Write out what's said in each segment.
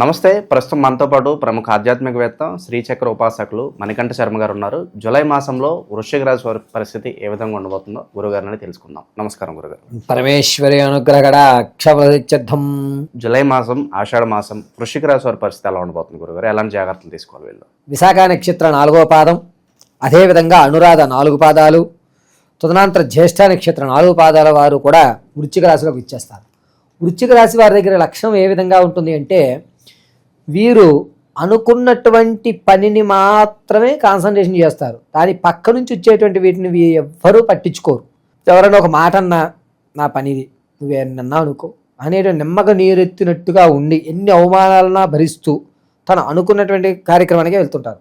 నమస్తే ప్రస్తుతం మనతో పాటు ప్రముఖ ఆధ్యాత్మికవేత్త శ్రీచక్ర ఉపాసకులు మణికంఠ శర్మ గారు ఉన్నారు. జూలై మాసంలో వృశ్చిక రాశి వారి పరిస్థితి ఏ విధంగా ఉండబోతుందో గురుగారిని తెలుసుకుందాం. నమస్కారం గురుగారు. పరమేశ్వరి అనుగ్రహగడ అక్షరసిద్ధం జూలై మాసం ఆషాఢ మాసం వృశ్చిక రాశి వారి పరిస్థితి ఎలా ఉండబోతుంది గురుగారు? ఎలాంటి జాగ్రత్తలు తీసుకోవాలి వీళ్ళు? విశాఖ నక్షత్ర నాలుగో పాదం అదేవిధంగా అనురాధ నాలుగు పాదాలు తదనంతర జ్యేష్ఠ నక్షత్ర నాలుగు పాదాల వారు కూడా వృశ్చిక రాశిలోకి ఇచ్చేస్తారు వృశ్చిక రాశి వారి దగ్గర లక్షణం ఏ విధంగా ఉంటుంది అంటే వీరు అనుకున్నటువంటి పనిని మాత్రమే కాన్సన్ట్రేషన్ చేస్తారు. దాని పక్క నుంచి వచ్చేటువంటి వీటిని ఎవ్వరూ పట్టించుకోరు. ఎవరైనా ఒక మాట అన్నా నా పనిది నువ్వేనన్నా అనుకో. అనేటు నిమ్మక నీరెత్తినట్టుగా ఉండి ఎన్ని అవమానాలన్నా భరిస్తూ తను అనుకున్నటువంటి కార్యక్రమానికి వెళ్తుంటారు.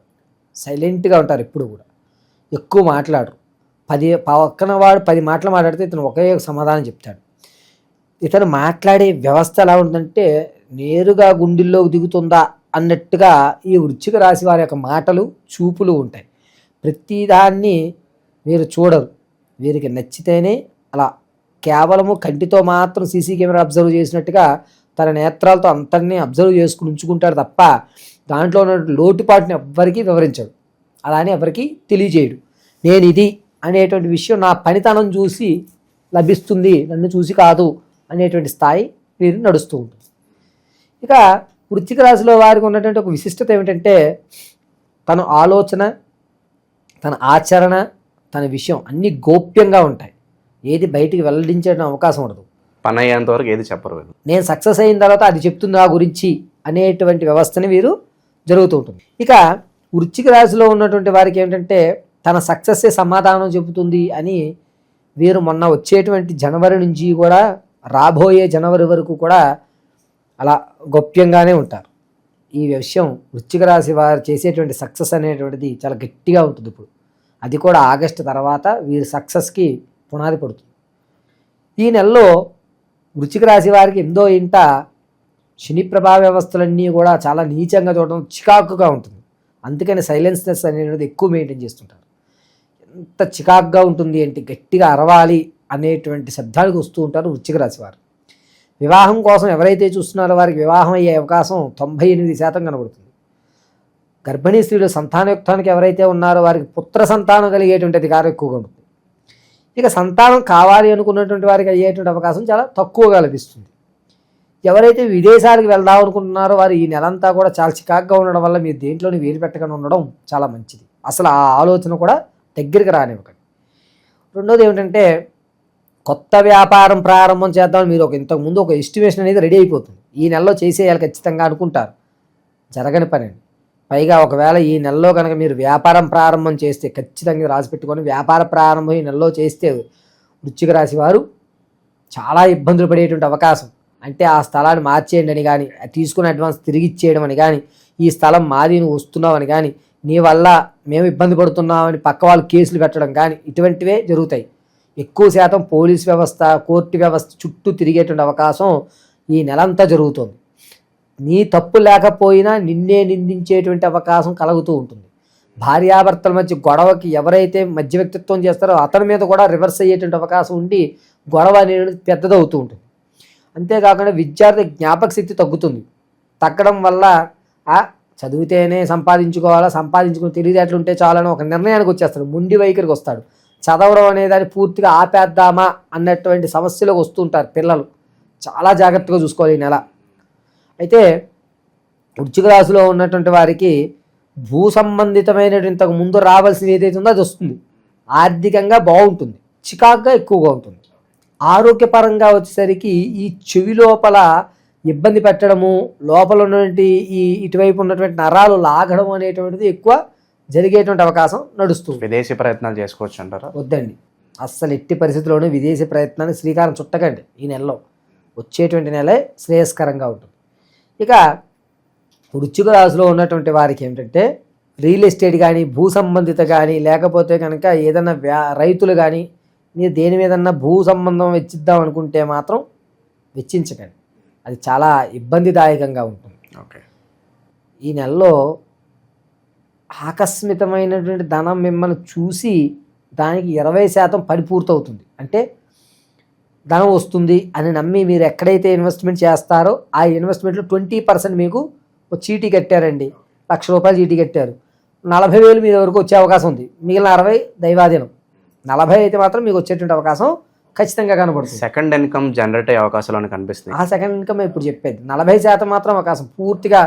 సైలెంట్గా ఉంటారు ఎప్పుడు కూడా. ఎక్కువ మాట్లాడరు. పది పక్కన వాడు పది మాటలు మాట్లాడితే ఇతను ఒకే ఒక సమాధానం చెప్తాడు. ఇతను మాట్లాడే వ్యవస్థ ఎలా ఉందంటే నేరుగా గుండెల్లోకి దిగుతుందా అన్నట్టుగా ఈ వృచ్చిక రాశి వారి యొక్క మాటలు చూపులు ఉంటాయి. ప్రతిదాన్ని వీరు చూడరు. వీరికి నచ్చితేనే అలా కేవలము కంటితో మాత్రం సీసీ కెమెరా అబ్జర్వ్ చేసినట్టుగా తన నేత్రాలతో అంతర్ని అబ్జర్వ్ చేసుకుని ఉంచుకుంటాడు తప్ప దాంట్లో ఉన్న లోటుపాటుని ఎవ్వరికీ వివరించడు. అలానే ఎవరికి తెలియజేయడు. నేను ఇది అనేటువంటి విషయం నా పనితనం చూసి లభిస్తుంది నన్ను చూసి కాదు. అనేటువంటి స్థాయి వీరు నడుస్తూ ఉంటుంది. ఇక వృశ్చిక రాశిలో వారికి ఉన్నటువంటి ఒక విశిష్టత ఏమిటంటే తన ఆలోచన తన ఆచరణ తన విషయం అన్నీ గోప్యంగా ఉంటాయి. ఏది బయటికి వెల్లడించే అవకాశం ఉండదు. పని అయ్యేంత వరకు ఏది చెప్పరు నేను సక్సెస్ అయిన తర్వాత అది చెప్తుంది నా గురించి అనేటువంటి వ్యవస్థని వీరు జరుగుతూ ఉంటుంది. ఇక వృశ్చిక రాశిలో ఉన్నటువంటి వారికి ఏంటంటే తన సక్సెస్సే సమాధానం చెబుతుంది అని వీరు మొన్న వచ్చేటువంటి జనవరి నుంచి కూడా రాబోయే జనవరి వరకు కూడా అలా గోప్యంగానే ఉంటారు. ఈ విషయం వృశ్చిక రాశి వారు చేసేటువంటి సక్సెస్ అనేటువంటిది చాలా గట్టిగా ఉంటుంది ఇప్పుడు. అది కూడా ఆగస్టు తర్వాత వీరి సక్సెస్కి పునాది పడుతుంది. ఈ నెలలో వృశ్చిక రాశి వారికి ఎందో ఇంట శని ప్రభావ వ్యవస్థలన్నీ కూడా చాలా నీచంగా చూడడం చికాకుగా ఉంటుంది. అందుకని సైలెన్స్నెస్ అనేది ఎక్కువ మెయింటైన్ చేస్తుంటారు. ఎంత చికాకుగా ఉంటుంది అంటే గట్టిగా అరవాలి అనేటువంటి శబ్దాలకు వస్తూ ఉంటారు వృశ్చిక రాశి వారు వివాహం కోసం ఎవరైతే చూస్తున్నారో వారికి వివాహం అయ్యే అవకాశం తొంభై ఎనిమిది శాతం కనబడుతుంది. గర్భిణీ స్త్రీలు సంతానయుక్తానికి ఎవరైతే ఉన్నారో వారికి పుత్ర సంతానం కలిగేటువంటి అధికారం ఎక్కువగా ఉంటుంది. ఇక సంతానం కావాలి అనుకున్నటువంటి వారికి అయ్యేటువంటి అవకాశం చాలా తక్కువగా లభిస్తుంది. ఎవరైతే విదేశాలకు వెళ్దాం అనుకుంటున్నారో వారు ఈ నెలంతా కూడా చాలా చికాగ్గా ఉండడం వల్ల మీరు దేంట్లోని వేలు పెట్టకుండా ఉండడం చాలా మంచిది. అసలు ఆ ఆలోచన కూడా దగ్గరికి రానివ్వకండి. రెండోది ఏమిటంటే కొత్త వ్యాపారం ప్రారంభం చేద్దామని మీరు ఒక ఇంతకు ముందు ఒక ఎస్టిమేషన్ అనేది రెడీ అయిపోతుంది. ఈ నెలలో చేసేయాలి ఖచ్చితంగా అనుకుంటారు. జరగని పని పైగా ఒకవేళ ఈ నెలలో కనుక మీరు వ్యాపారం ప్రారంభం చేస్తే ఖచ్చితంగా రాసిపెట్టుకొని రాసి పెట్టుకొని వ్యాపార ప్రారంభం ఈ నెలలో చేస్తే వృచ్చిక రాశి వారు చాలా ఇబ్బందులు పడేటువంటి అవకాశం. అంటే ఆ స్థలాన్ని మార్చేయండి అని కానీ తీసుకున్న అడ్వాన్స్ తిరిగి ఇచ్చేయడం అని కానీ ఈ స్థలం మాది నువ్వు వస్తున్నావని కానీ నీ వల్ల మేము ఇబ్బంది పడుతున్నామని పక్క వాళ్ళు కేసులు పెట్టడం కానీ ఇటువంటివే జరుగుతాయి. ఎక్కువ శాతం పోలీస్ వ్యవస్థ కోర్టు వ్యవస్థ చుట్టూ తిరిగేటువంటి అవకాశం ఈ నెలంతా జరుగుతుంది. నీ తప్పు లేకపోయినా నిన్నే నిందించేటువంటి అవకాశం కలుగుతూ ఉంటుంది. భార్యాభర్తల మధ్య గొడవకి ఎవరైతే మధ్య వ్యక్తిత్వం చేస్తారో అతని మీద కూడా రివర్స్ అయ్యేటువంటి అవకాశం ఉండి గొడవ అనేది పెద్దదవుతూ ఉంటుంది. అంతేకాకుండా విద్యార్థి జ్ఞాపక శక్తి తగ్గుతుంది. తగ్గడం వల్ల ఆ చదివితేనే సంపాదించుకోవాలా సంపాదించుకుని తెలివితేటలు ఉంటే చాలని ఒక నిర్ణయానికి వచ్చేస్తాడు. ముండి వైఖరికి వస్తాడు. చదవడం అనేదాన్ని పూర్తిగా ఆపేద్దామా అన్నటువంటి సమస్యలోకి వస్తుంటారు పిల్లలు. చాలా జాగ్రత్తగా చూసుకోవాలి ఈ నెల. అయితే వృచ్చిక రాశిలో ఉన్నటువంటి వారికి భూ సంబంధితమైనటువంటి ఇంతకు ముందు రావాల్సింది ఏదైతే ఉందో అది వస్తుంది. ఆర్థికంగా బాగుంటుంది. చికాగ్గా ఎక్కువగా ఉంటుంది. ఆరోగ్యపరంగా వచ్చేసరికి ఈ చెవి లోపల ఇబ్బంది పెట్టడము లోపల ఉన్నటువంటి ఈ ఇటువైపు ఉన్నటువంటి నరాలు లాగడం అనేటువంటిది ఎక్కువ జరిగేటువంటి అవకాశం నడుస్తుంది. విదేశీ ప్రయత్నాలు చేసుకోవచ్చు అంటారా? వద్దండి. అస్సలు ఎట్టి పరిస్థితుల్లోనూ విదేశీ ప్రయత్నాన్ని శ్రీకారం చుట్టకండి ఈ నెలలో. వచ్చేటువంటి నెలే శ్రేయస్కరంగా ఉంటుంది. ఇక వృశ్చిక రాశిలో ఉన్నటువంటి వారికి ఏమిటంటే రియల్ ఎస్టేట్ కానీ భూ సంబంధిత కానీ లేకపోతే కనుక ఏదైనా వ్యా రైతులు కానీ మీరు దేని మీదన్నా భూ సంబంధం వెచ్చిద్దాం అనుకుంటే మాత్రం వెచ్చించకండి. అది చాలా ఇబ్బందిదాయకంగా ఉంటుంది. ఓకే. ఈ నెలలో ఆకస్మితమైనటువంటి ధనం మిమ్మల్ని చూసి దానికి ఇరవై శాతం పని పూర్తవుతుంది. అంటే ధనం వస్తుంది అని నమ్మి మీరు ఎక్కడైతే ఇన్వెస్ట్మెంట్ చేస్తారో ఆ ఇన్వెస్ట్మెంట్లో ట్వంటీ పర్సెంట్ మీకు ఒక చీటీ కట్టారండి. లక్ష రూపాయలు చీటీ కట్టారు. నలభై వేలు మీ వరకు వచ్చే అవకాశం ఉంది. మిగిలిన అరవై దైవాధీనం. నలభై అయితే మాత్రం మీకు వచ్చేటువంటి అవకాశం ఖచ్చితంగా కనబడుతుంది. సెకండ్ ఇన్కమ్ జనరేట్ అయ్యే అవకాశాలు కనిపిస్తుంది ఆ సెకండ్ ఇన్కమ్ ఇప్పుడు చెప్పేది. నలభై శాతం మాత్రం అవకాశం. పూర్తిగా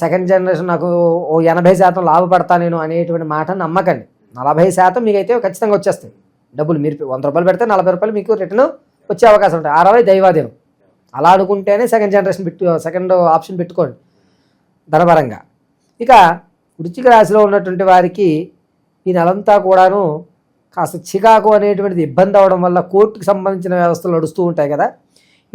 సెకండ్ జనరేషన్ నాకు ఓ ఎనభై శాతం లాభపడతా నేను అనేటువంటి మాట నమ్మకండి. నలభై శాతం మీకైతే ఖచ్చితంగా వచ్చేస్తాయి. డబ్బులు మీరు వంద రూపాయలు పెడితే నలభై రూపాయలు మీకు రిటర్న్ వచ్చే అవకాశం ఉంటాయి అరవై దైవాదేవం. అలా అనుకుంటేనే సెకండ్ జనరేషన్ పెట్టు సెకండ్ ఆప్షన్ పెట్టుకోండి. ధనపరంగా. ఇక వృశ్చిక రాశిలో ఉన్నటువంటి వారికి ఈ నెలంతా కూడాను కాస్త చికాకు అనేటువంటిది ఇబ్బంది అవడం వల్ల కోర్టుకు సంబంధించిన వ్యవస్థలు నడుస్తూ ఉంటాయి కదా.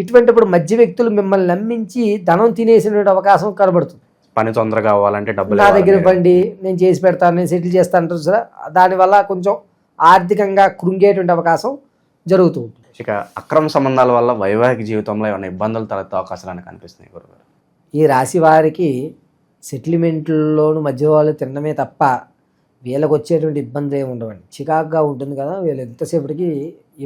ఇటువంటిప్పుడు మధ్య వ్యక్తులు మిమ్మల్ని నమ్మించి ధనం తినేసినటువంటి అవకాశం కనబడుతుంది. పని తొందరగా అవ్వాలంటే డబ్బులు నా దగ్గర. బండి నేను చేసి పెడతాను నేను సెటిల్ చేస్తాను అంటారు సార్ దానివల్ల కొంచెం ఆర్థికంగా కృంగేటువంటి అవకాశం జరుగుతూ ఉంటుంది. ఇక అక్రమ సంబంధాల వల్ల వైవాహిక జీవితంలో ఏమైనా ఇబ్బందులు తలెత్తే అవకాశాలు అని కనిపిస్తున్నాయి గురుగారు. ఈ రాశి వారికి సెటిల్మెంట్లలోను మధ్య వాళ్ళు తినడమే తప్ప వీళ్ళకి వచ్చేటువంటి ఇబ్బంది ఏమి ఉండవండి. చికాకుగా ఉంటుంది కదా వీళ్ళు ఎంతసేపటికి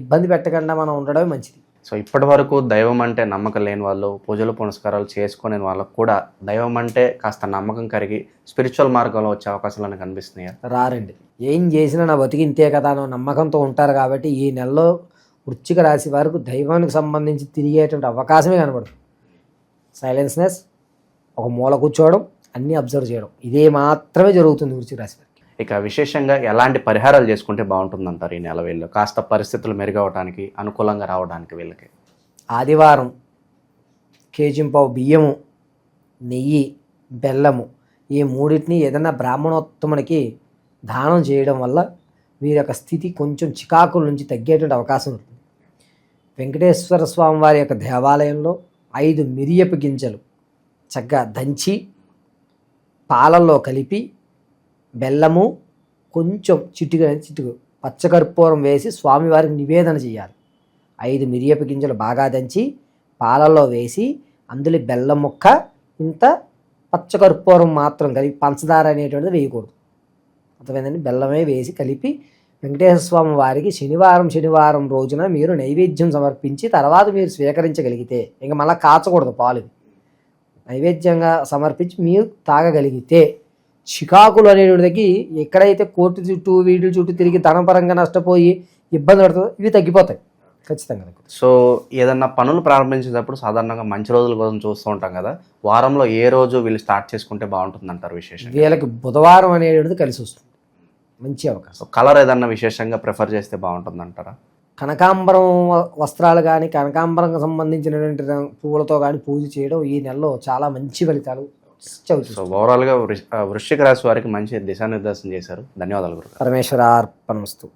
ఇబ్బంది పెట్టకుండా మనం ఉండడమే మంచిది. సో ఇప్పటి వరకు దైవం అంటే నమ్మకం లేని వాళ్ళు పూజలు పునస్కారాలు చేసుకునే వాళ్ళకు కూడా దైవం అంటే కాస్త నమ్మకం కరిగి స్పిరిచువల్ మార్గంలో వచ్చే అవకాశాలు అని కనిపిస్తున్నాయి? రారండి. ఏం చేసినా నా బతికింతే కదా అన్న నమ్మకంతో ఉంటారు కాబట్టి ఈ నెలలో వృచ్చిక రాశి వారికి దైవానికి సంబంధించి తిరిగేటువంటి అవకాశమే కనబడుతుంది సైలెన్స్నెస్ ఒక మూల కూర్చోవడం అన్నీ అబ్జర్వ్ చేయడం. ఇదే మాత్రమే జరుగుతుంది వృచ్చిక రాశి ఇక విశేషంగా ఎలాంటి పరిహారాలు చేసుకుంటే బాగుంటుందంటారు ఈ నెల వీళ్ళు? కాస్త పరిస్థితులు మెరుగవడానికి అనుకూలంగా రావడానికి వీళ్ళకి. ఆదివారం కేజింపావు బియ్యము నెయ్యి బెల్లము ఈ మూడింటిని ఏదైనా బ్రాహ్మణోత్తమునికి దానం చేయడం వల్ల వీరి యొక్క స్థితి కొంచెం చికాకుల నుంచి తగ్గేటువంటి అవకాశం ఉంటుంది. వెంకటేశ్వర స్వామి వారి యొక్క దేవాలయంలో ఐదు మిరియపు గింజలు చక్కగా దంచి పాలల్లో కలిపి బెల్లము కొంచెం చిటుకు చిటుకు పచ్చకర్పూరం వేసి స్వామివారికి నివేదన చేయాలి. ఐదు మిరియపు గింజలు బాగా దంచి పాలల్లో వేసి అందులో బెల్లం ముక్క ఇంత పచ్చకర్పూరం మాత్రం కలిపి పంచదార అనేటువంటిది వేయకూడదు. అర్థమైందండి? బెల్లమే వేసి కలిపి వెంకటేశ్వర స్వామి వారికి శనివారం శనివారం రోజున మీరు నైవేద్యం సమర్పించి తర్వాత మీరు స్వీకరించగలిగితే ఇంకా మళ్ళీ కాచకూడదు పాలు. నైవేద్యంగా సమర్పించి మీరు తాగగలిగితే చికాకులు అనేటికి ఎక్కడైతే కోర్టు చుట్టూ వీటి చుట్టూ తిరిగి ధనపరంగా నష్టపోయి ఇబ్బంది పడుతుందో ఇవి తగ్గిపోతాయి. ఖచ్చితంగా. సో ఏదన్నా పనులు ప్రారంభించేటప్పుడు సాధారణంగా మంచి రోజుల కోసం చూస్తూ ఉంటాం కదా వారంలో ఏ రోజు వీళ్ళు స్టార్ట్ చేసుకుంటే బాగుంటుంది అంటారు విశేషంగా? వీళ్ళకి బుధవారం అనేటువంటిది కలిసి వస్తుంది. మంచి అవకాశం. సో కలర్ ఏదన్నా విశేషంగా ప్రిఫర్ చేస్తే బాగుంటుంది అంటారా కనకాంబరం వస్త్రాలు కానీ కనకాంబరంకి సంబంధించినటువంటి పువ్వులతో కానీ పూజ చేయడం ఈ నెలలో చాలా మంచి ఫలితాలు సో ఓవరాల్గా వృష్- ఆ, వృశ్చిక రాశి వారికి మంచి దిశానిర్దేశం చేశారు. ధన్యవాదాలు గురు పరమేశ్వరార్పణమస్తు